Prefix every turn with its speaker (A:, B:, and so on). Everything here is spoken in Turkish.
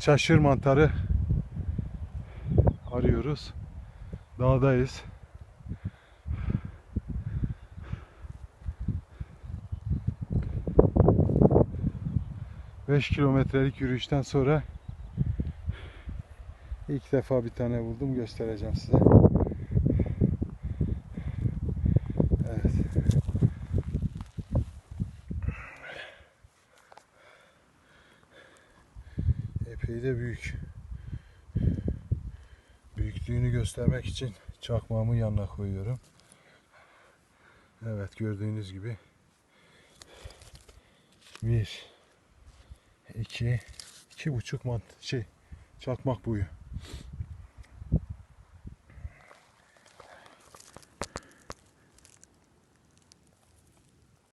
A: çaşır mantarı arıyoruz. Dağdayız. Beş kilometrelik yürüyüşten sonra ilk defa bir tane buldum göstereceğim size. Evet. Epey de büyük. Büyüklüğünü göstermek için çakmağımı yanına koyuyorum. Evet gördüğünüz gibi bir iki iki buçuk mant şey çakmak boyu.